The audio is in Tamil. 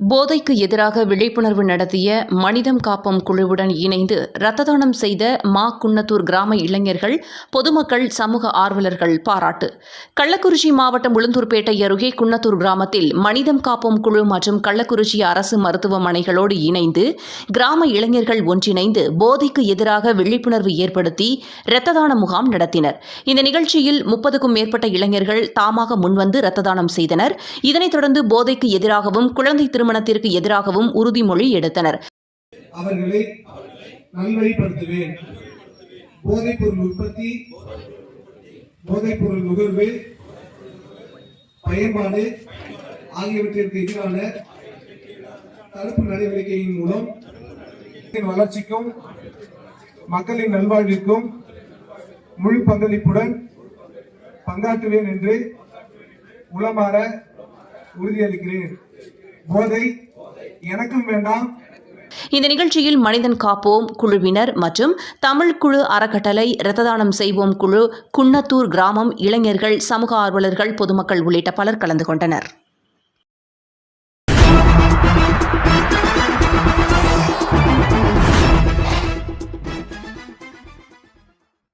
போதைக்கு எதிராக விழிப்புணர்வு நடத்திய மனிதம் காப்போம் குழுவுடன் இணைந்து இரத்த தானம் செய்த மா குன்னத்தூர் கிராம இளைஞர்கள் பொதுமக்கள் சமூக ஆர்வலர்கள் பாராட்டு. கள்ளக்குறிச்சி மாவட்டம் உளுந்தூர்பேட்டை அருகே குன்னத்தூர் கிராமத்தில் மனிதம் காப்போம் குழு மற்றும் கள்ளக்குறிச்சி அரசு மருத்துவமனைகளோடு இணைந்து கிராம இளைஞர்கள் ஒன்றிணைந்து போதைக்கு எதிராக விழிப்புணர்வு ஏற்படுத்தி இரத்த தான முகாம் நடத்தினர். இந்த நிகழ்ச்சியில் முப்பதுக்கும் மேற்பட்ட இளைஞர்கள் தாமாக முன்வந்து இரத்த தானம் செய்தனர். இதனைத் தொடர்ந்து போதைக்கு எதிராகவும் குழந்தை திரும்ப திருமணத்திற்கு எதிராகவும் உறுதிமொழி எடுத்தனர். அவர்களை நல்வழிப்படுத்துவேன் போதைப்பொருள் உற்பத்தி போதைப்பொருள் நுகர்வு பயன்பாடு ஆகியவற்றிற்கு எதிரான தடுப்பு நடவடிக்கையின் மூலம் வளர்ச்சிக்கும் மக்களின் நல்வாழ்விற்கும் முழு பங்களிப்புடன் பங்காற்றுவேன் என்று உளமாற உறுதியளிக்கிறேன். போதை எனக்கும் வேண்டாம். இந்த நிகழ்ச்சியில் மனிதன் காப்போம் குழுவினர் மற்றும் தமிழ் குழு அறக்கட்டளை ரத்ததானம் செய்வோம் குழு குன்னத்தூர் கிராமம் இளைஞர்கள் சமூக ஆர்வலர்கள் பொதுமக்கள் உள்ளிட்ட பலர் கலந்து கொண்டனர்.